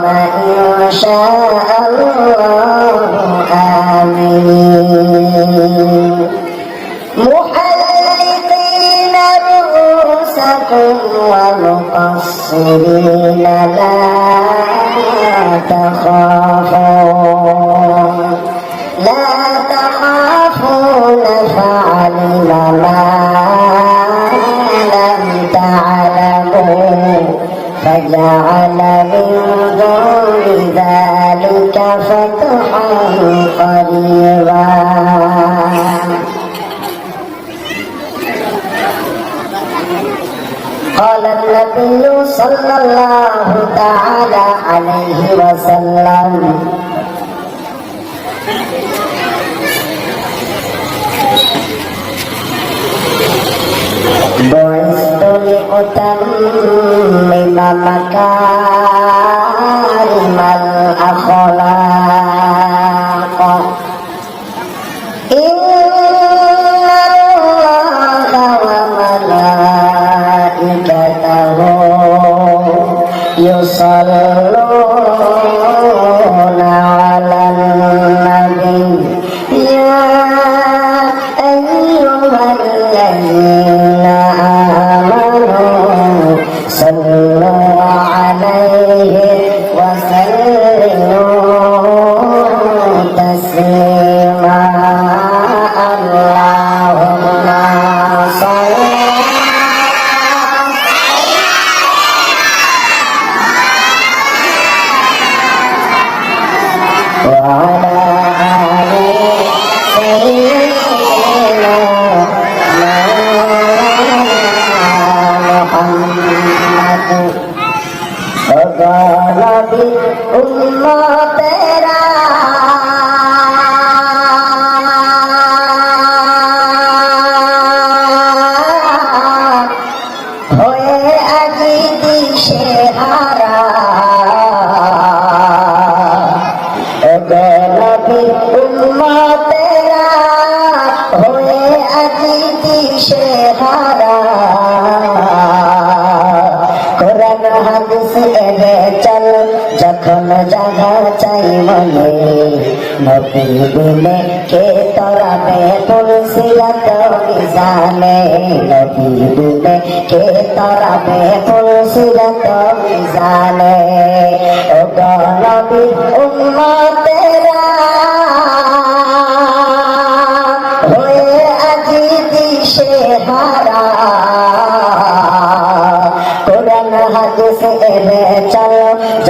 إن شاء الله. آمين محلقين رؤوسكم ومقصرين لا تخافون فجعل من دون ذلك فتحا قريبا. قال النبي صلى الله تعالى عليه وسلم بعثت لأتمم مكارم الأخلاق যখন জাগা চাই মনে। নবী বিনে কে তোরা বে পুলসিয়াত মিজানে। নবী বিনে কে তোরা বে পুলসিয়াত মিজানে। ও নবী উম্মতেরা, হয়ে আজি দিশে হারা।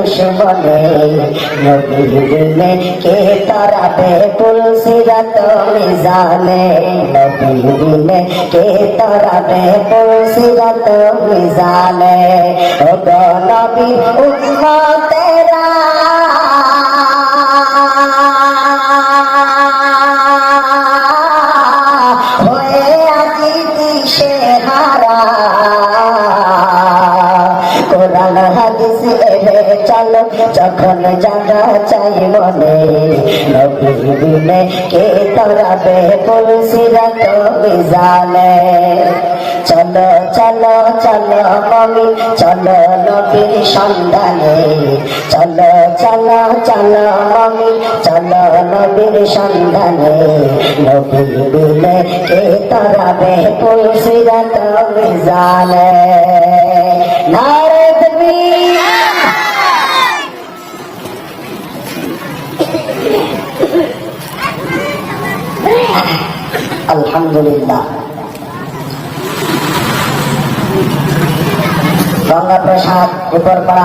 দুশ্মনে নবীনে কে তারাবে তুলসিরত মিজানে? নবীনে কে তারাবে তুলসিরত মিজানে? ও গো নবী জাগা চাই মনে। নবী বিনে কে তরাবে পুলসিরাত বিজানে চলো চলো চলো মমি, চলো নবীর সন্ধানে। চলো চলো চলো মমি, চলো নবীর সন্ধানে। নবী বিনে কে তরাবে পুলসিরাত বিজানে নারে তকবীর আলহামদুলিল্লাহ। গঙ্গা প্রসাদ উপরপাড়া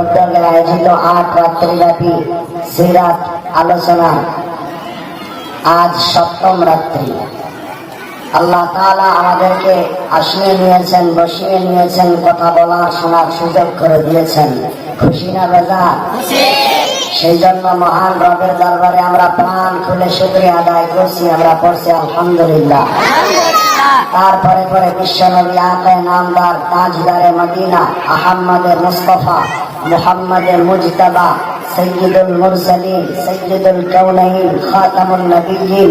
উদ্যোগে আয়োজিত আট রাত্রিব্যাপী সিরাত আলোচনা। আজ সপ্তম রাত্রি। আল্লাহ তাআলা আমাদেরকে আসিয়ে নিয়েছেন, বসিয়ে নিয়েছেন, কথা বলার শোনার সুযোগ করে দিয়েছেন। খুশি না বেজা? সেই জন্য মহান রবের দরবারে আমরা প্রাণ খুলে শুক্রিয়া আদায় করছি, আমরা পড়ছি আলহামদুলিল্লাহ। তারপরে পরে বিশ্বনবী আকায় নামদার তাজদারে মদিনা, আহম্মদে মুস্তফা, মোহাম্মদে মুজতবা সৈয়দুল মুরসালিন সৈয়দুল কৌনাইন খাতামুল নবীন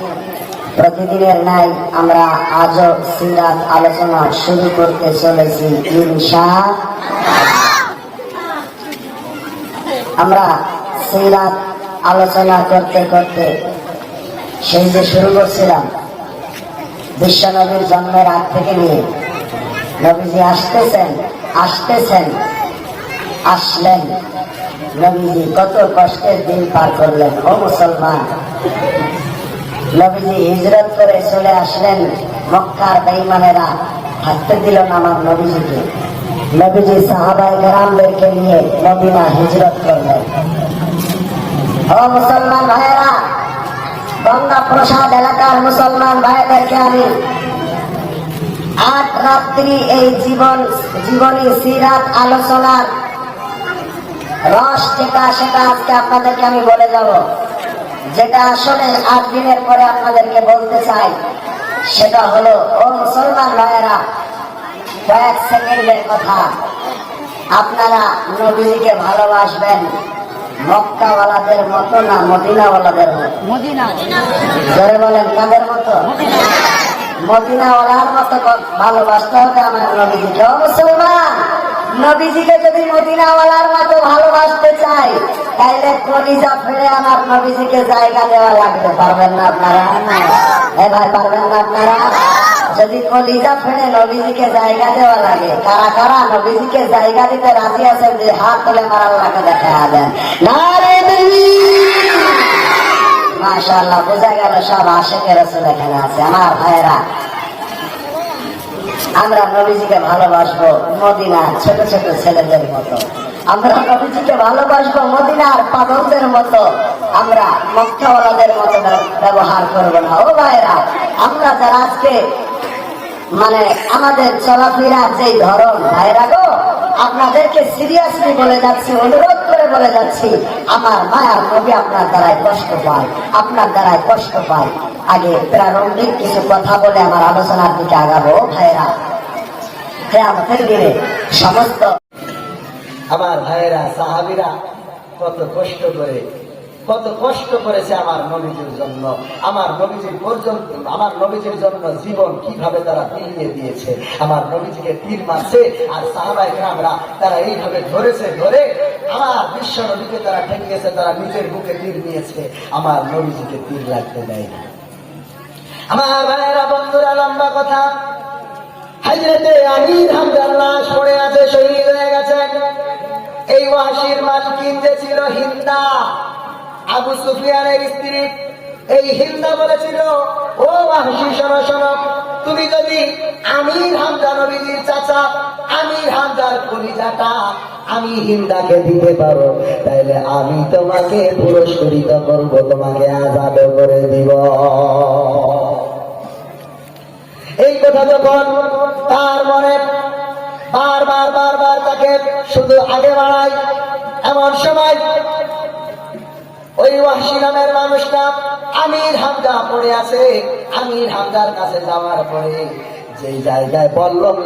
প্রতিদিনের নাই আমরা আজও সিরাত আলোচনা শুরু করতে চলেছি, ইনশা আমরা সিরাত আলোচনা করতে করতে সেই যে শুরু করছিলাম, বিশ্ব বিশ্বনবীর জন্মের আগ থেকে নিয়ে। নবীজি আসতেছেন আসতেছেন, আসলেন। নবীজি কত কষ্টের দিন পার করলেন, ও মুসলমান। নবীজি হিজরত করে চলে আসলেন মক্কার বেইমানেরা থাকতে দিল না আমার নবীজিকে। নবীজি সাহাবাই গ্রামদেরকে নিয়ে মদিনা হিজরত করলেন। ও মুসলমান ভাইয়েরা, গঙ্গা প্রসাদ এলাকার মুসলমান ভাইদেরকে আমি আট রাত্রি এই জীবন, জীবনী, সিরাত, আলোচনার রস যেটা সেটা আজকে আপনাদেরকে আমি বলে যাব। যেটা আসলে আট দিনের পরে আপনাদেরকে বলতে চাই সেটা হলো ও মুসলমান ভাইয়েরা কয়েক সেকেন্ডের কথা। আপনারা নবীজিকে ভালোবাসবেন মক্কাওয়ালাদের মতো না মদিনাওয়ালাদের জোরে বলেন কাদের মতো? মদিনাওয়ালার মতো ভালোবাসতে হবে আমার নবীজিকে। ও মুসলমান নবীজিকে যদি মদিনাওয়ালার মতো ভালোবাসতে চাই তাইলে কলিজা আমার নবীজিকে জায়গা দেওয়া লাগবে, পারবেন না আপনারা? এ ভাই, পারবেন না আপনারা? যদি কলিজা ফেলে নবীজিকে জায়গা দেওয়া লাগে, কারা কারা নবীজিকে জায়গা দিতে রাজি আছেন যে হাত দেখা দেন? মাশাআল্লাহ, বোঝা গেল সব আশেকের এখানে আছে। আমার ভাইয়েরা, আমরা নবীজিকে ভালোবাসবো মদিনার ছোট ছোট ছেলেদের মতো। আমরা ভালোবাসবো মদিনার পাগলদের মতো। আমরা মক্কাওয়ালাদের মতো ব্যবহার করব না। ও ভাইয়েরা, আমরা যারা আজকে মানে আমাদের যে ধরন ভাইরা গো, আপনাদেরকে সিরিয়াসলি বলে যাচ্ছি, অনুরোধ করে বলে যাচ্ছি, আমার মায়ার নবী আপনার দ্বারাই কষ্ট পায়, আপনার দ্বারাই কষ্ট পায়। আগে প্রারম্ভিক কিছু কথা বলে আমার আলোচনার দিকে আগাবো। ভাইরা কেয়ামতের দিনে সমস্ত আমার ভাইয়েরা, সাহাবিরা কত কষ্ট করে, কত কষ্ট করেছে আমার নবীজির জন্য, আমার নবীজির পর্যন্ত, আমার নবীজির জন্য জীবন কীভাবে তারা বিলিয়ে দিয়েছে, আমার নবীজিকে তীর মারছে, আর সাহাবাই গ্রামরা তারা এইভাবে ধরেছে, ধরে আমার বিশ্ব নবীকে তারা ঠেকিয়েছে, তারা নিজের বুকে তীর নিয়েছে, আমার নবীজিকে তীর লাগতে দেয় না। আমার ভাইয়েরা, বন্ধুরা, লম্বা কথা। হাজরতে আমির হামদার লাশ পড়ে আছে, শহীদ হয়ে গেছেন। এই ওয়াসির মালকিন যে ছিল হিন্দা। আবু সুফিয়ানের স্ত্রী। এই হিন্দা বলেছিল, ও শোনো শোনো তুমি যদি আমির হামদা নবীজির চাচা, আমির হামদার কলিজাটা আমি হিন্দাকে দিতে পারো, তাইলে আমি তোমাকে পুরস্কৃত করব, তোমাকে আজাদ করে দিব। এই কথা যখন তার মনে বারবার বার তাকে শুধু আগে বাড়ায়। এমন সময় ওই ওয়াসি নামের মানুষটা আমির হামদা পড়ে আছে। আমির হামদার কাছে যাওয়ার পরে যেই জায়গায়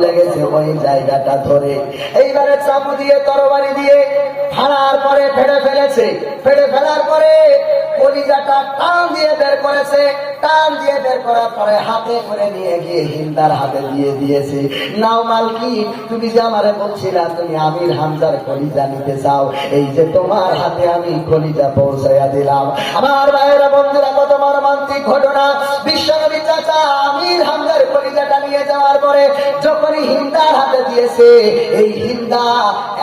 লেগেছে, ওই জায়গাটা ধরে। এইবারে দিয়ে, তরবারি দিয়ে পরে ফেড়ে ফেলেছে। ফেড়ে ফেলার পরে কলিজাটা টান দিয়ে বের করেছে। টান দিয়ে বের করার পরে হাতে করে নিয়ে গিয়ে হিন্দার হাতে দিয়ে দিয়েছে। নাও মালকি, তুমি যে আমারে বলছিলা, তুমি আমির হামজার কলিজা নিতে চাও। এই যে তোমার হাতে আমি কলিজা পৌঁছাইয়া দিলাম। আমার ভাইয়েরা, বন্ধুরা, কত মর্মান্তিক ঘটনা। বিশ্বনবী চাচা আমির হামজার কলিজাটা নিয়ে যাওয়ার পরে যখনই হিন্দার হাতে দিয়েছে, এই হিন্দা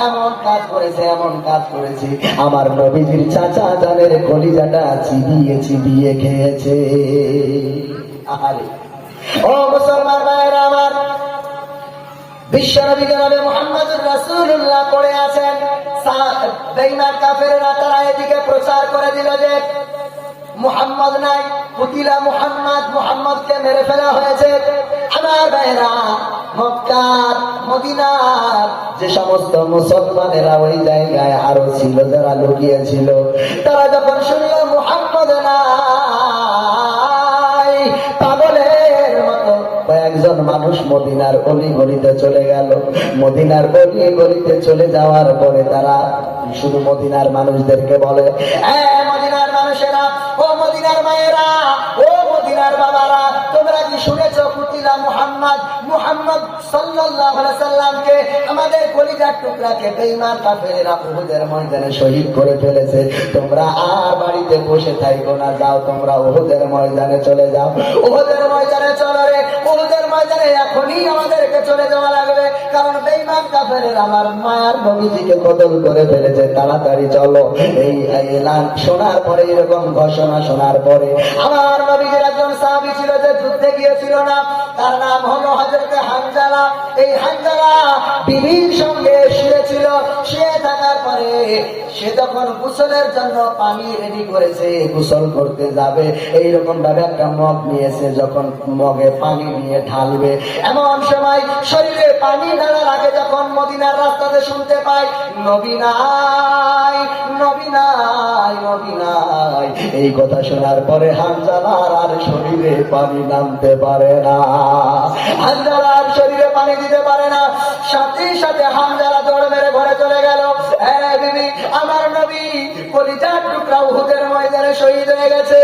এমন কাজ করেছে, এমন কাজ করেছে। আমার নবীজির চাচা জানের কলিজাটা চিবিয়ে চিবিয়ে খেয়েছে। ও মুসলমান আমার পড়ে আছেন। মুহাম্মদ নাই মুহাম্মদ মেরে ফেলা হয়েছে। যে সমস্ত মুসলমানেরা ওই জায়গায় আরও ছিল, যারা লুকিয়ে ছিল তারা যখন শুনল মুহাম্মদ নাই মানুষ মদিনার অলি গলিতে চলে গেল। মদিনার অলি গলিতে চলে যাওয়ার পরে তারা শুধু মদিনার মানুষদেরকে বলে, "এ মুহাম্মদ সাল্লাল্লাহু আলাইহি সাল্লামকে আমাদের কলিজার টুকরাকে বেঈমান কাফেরেরা উহুদের ময়দানে শহীদ করে ফেলেছে। তোমরা আর বাড়িতে বসে থাকো না, যাও তোমরা উহুদের ময়দানে চলে যাও। উহুদের ময়দানে চলো রে, উহুদের ময়দানে এখনই আমাদেরকে চলে যাওয়া লাগবে। কারণ বেঈমান কাফেরের আমার মায়ার নবীজিকে কতল করে ফেলেছে। তাড়াতাড়ি চলো, এই এলান শোনার পরে, এরকম ঘোষণা শোনার পরে। আমার নবীজির একজন সাহাবী ছিল যে যুদ্ধে গিয়েছিল না, তার নাম হলো হজরতে হানজালা এই হানজালা বিবির সঙ্গে শুয়েছিল শুয়ে থাকার সে গোসলের জন্য পানি রেডি করেছে, গোসল করতে যাবে। এইরকম ভাবে একটা মগ নিয়েছে, যখন মগে পানি নিয়ে ঢালবে। এমন সময় শরীরে পানি ঢালার আগে যখন মদিনার রাস্তাতে শুনতে এই কথা শোনার পরে হানজালার আর শরীরে পানি নামতে পারে না। হানজালার শরীরে পানি দিতে পারে না। সাথে সাথে হানজালা দৌড় হয়ে গেছে।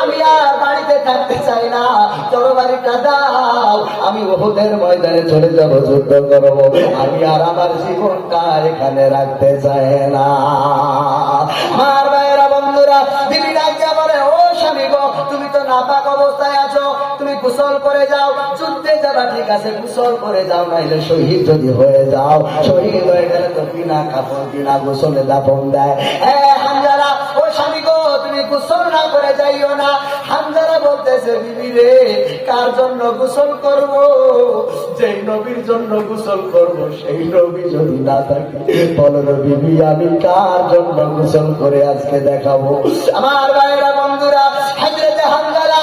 আমি আর বাড়িতে থাকতে চাই না। তরবারিটা দাও। আমি উহুদের ময়দানে চলে যাব, যুদ্ধ করব। আমি আর আমার জীবনটা এখানে রাখতে চাই না। আমার ভাইয়েরা, বন্ধুরা বিবি ডাকিয়া বলে, ও স্বামী গো, তুমি তো নাপাক অবস্থায় আছো। তুমি গোসল করে যাও। যুদ্ধে যাবা, ঠিক আছে গোসল করে যাও, নাইলে শহীদ যদি হয়ে যাও। শহীদ হয়ে গেলে তো বিনা কাপড়, বিনা গোসলে দাপন দেয়। এ হামজারা গোসল না করে যাইও না। হামজারা বলতেছে, বিবি রে, কার জন্য গোসল করব? যে নবীর জন্য গোসল করব, সেই নবী যদি না থাকে, বলো বিবি, আমি কার জন্য গোসল করে আজকে দেখাবো? আমার ভাইরা, বন্ধুরা হাজরে হামজালা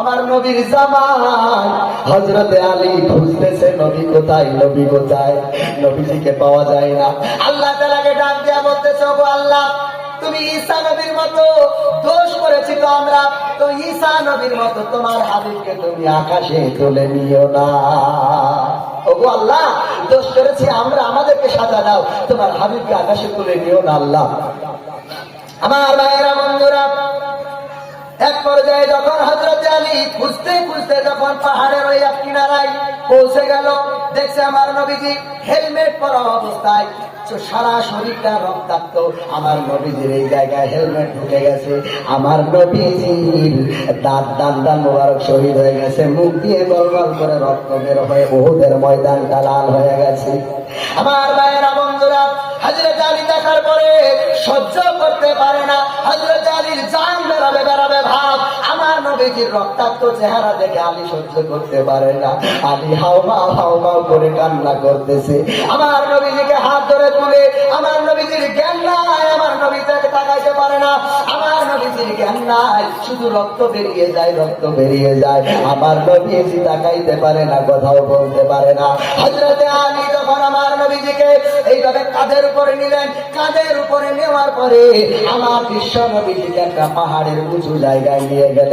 আমার নবীর জামাই হজরতে আলী খুঁজতেছে, নবী কোথায়? নবী কোথায়? নবীজিকে পাওয়া যায় না। আল্লাহ তালাকে ডাক দিয়া বলতেছে আল্লাহ, তুমি ঈসা নবীর মতো দোষ করেছি তো আমরা। তো ঈসা নবীর মতো তোমার হাবিবকে তুমি আকাশে তুলে নিও না। ওগো আল্লাহ, দোষ করেছি আমরা, আমাদেরকে সাজা দাও। তোমার হাবিবকে আকাশে তুলে নিও না আল্লাহ। আমার ভাইয়েরা, বন্ধুরা এক পর্যায়ে যখন হজরত আলী খুঁজতে খুঁজতে যখন পাহাড়ের ওই এক কিনারায় পৌঁছে গেল, দেখছে আমার নবীজি হেলমেট পরা অবস্থায়। সারা শরীরটা রক্তাক্ত। আমার নবীজির এই জায়গায় হেলমেট ঢুকে গেছে। আমার দাঁত দাঁত দাঁত মোবারক শহীদ হয়ে গেছে। মুখ দিয়ে করে রক্ত বের হয়ে ওহুদের ময়দানটা লাল হয়ে গেছে। আমার ভাইয়েরা, বন্ধুরা হাজরত আলী দেখার পরে সহ্য করতে পারে না। হাজরত আলীর জান বেড়াবে বেড়াবে ভাব। আমার নবীজির রক্তাক্ত চেহারা দেখে আলী সহ্য করতে পারে না। আলী হাওমাও হাওমাও করে কান্না করতেছে। আমার নবীজিকে হাত ধরে তুলে, আমার নবীজির জ্ঞান নাই, আমার নবী তাকে তাকাইতে পারে না। আমার নবীজির জ্ঞান নাই, শুধু রক্ত বেরিয়ে যায়, রক্ত বেরিয়ে যায়। আমার নবীজি তাকাইতে পারে না, কথাও বলতে পারে না। হজরতে আলী যখন আমার নবীজিকে এইভাবে কাঁধের উপরে নিলেন, কাঁধের উপরে নেওয়ার পরে আমার বিশ্ব নবীজিকে একটা পাহাড়ের উঁচু জায়গায় নিয়ে গেলেন।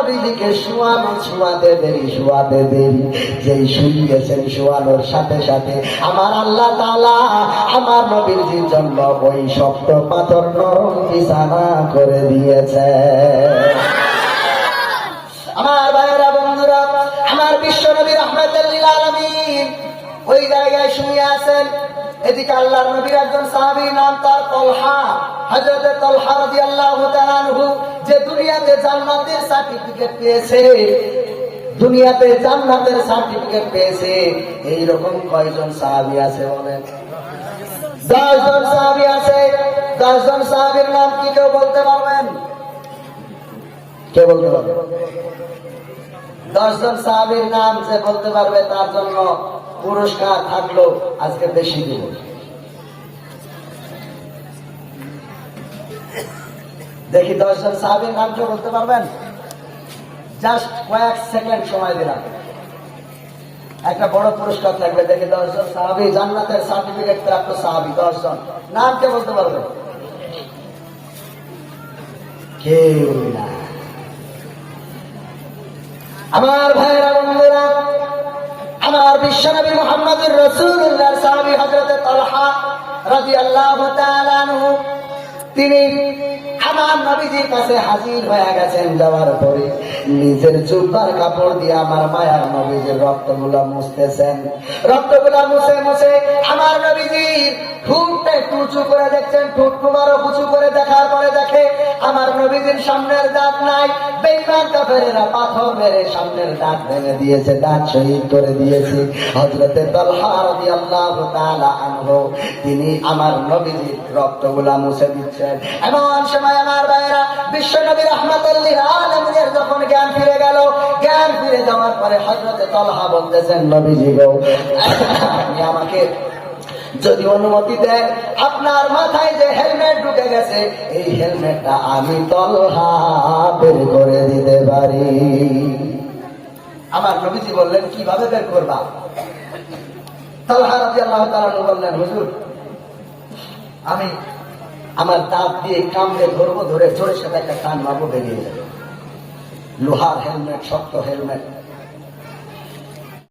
নবীজিকে শুয়ানো শুয়াতে দেরি শুয়াতে দেরি। যেই শুইয়েছেন শুয়ানোর সাথে সাথে আমার আল্লাহ তাআলা আমার নবীজির জন্য ওই শক্ত পাথর নরম বিছানা করে দিয়েছে। আমার ভাইয়েরা, বন্ধুরা, আমার বিশ্ব নবী রহমতুল্লিল আলমিন ওই জায়গায় শুয়ে আছেন। এদিকে আল্লাহর নবীর একজন সাহাবী নাম তার তলহা, হযরত তলহা রাদিয়াল্লাহু তাআলা আনহু। যে দুনিয়াতে জান্নাতের সার্টিফিকেট পেয়েছে, দুনিয়াতে জান্নাতের সার্টিফিকেট পেয়েছে এই রকম কয়জন সাহাবী আছে বলেন? দশ জন সাহাবী আছে দশ জন সাহাবীর নাম কি কেউ বলতে পারবেন? কে বলতে পারবে? দশজন সাহাবির নাম যে বলতে পারবে তার জন্য পুরস্কার থাকল, আজকে বেশি দিব দেখি দশজন সাহাবির নাম কেউ বলতে পারবেন? জাস্ট কয়েক সেকেন্ড সময় দিলাম। একটা বড় পুরস্কার থাকবে, দেখি দশজন সাহাবি, জান্নাতের সার্টিফিকেট প্রাপ্ত সাহাবি, দশজন। নাম কে বলতে পারবে? কেউ না। আমার ভাইরা বন্ধুরা আমার বিশ্বনবী মোহাম্মদুর রসুল্লাহ সাহাবী হযরত তালহা রাদিয়াল্লাহু তাআলা আনহু তিনি আমার নবীজির কাছে হাজির হয়ে গেছেন যাওয়ার পরে। নিজের জুব্বার কাপড় দিয়ে আমার মায়ার নবীজির রক্তগুলা মুছতেছেন। রক্তগুলা মুছে মুছে আমার নবীজির ঠুঁটটা করে দেখছেন উঁচু করে দেখার পরে দেখে আমার নবীজির সামনের দাঁত নাই। বেইমান কাফেরেরা পাথর মেরে সামনের দাঁত ভেঙে দিয়েছে দাঁত শহীদ করে দিয়েছে। হযরতে তালহা রাদিয়াল্লাহু তাআলা আনহু, তিনি আমার নবীজির রক্তগুলা মুছে দিচ্ছেন এমন সময় আমার ভাইয়েরা বিশ্ব নবী রহমাতুল্লিল যখন জ্ঞান ফিরে গেল, জ্ঞান ফিরে যাওয়ার পরে হযরতে তালহা বলতেছেন, নবীজি গো আমাকে যদি অনুমতি দেন, আপনার মাথায় যে হেলমেট ঢুকে গেছে, এই হেলমেটটা আমি তলহা বের করে দিতে পারি। আমার নবীজি বললেন, কীভাবে বের করবা? তলহা রাজি আল্লাহ তালু বললেন, হুজুর, আমি আমার দাঁত দিয়ে কামড়ে ধরবো, ধরে জোরের সাথে একটা টান মারবো বেরিয়ে যাবে। লোহার হেলমেট, শক্ত হেলমেট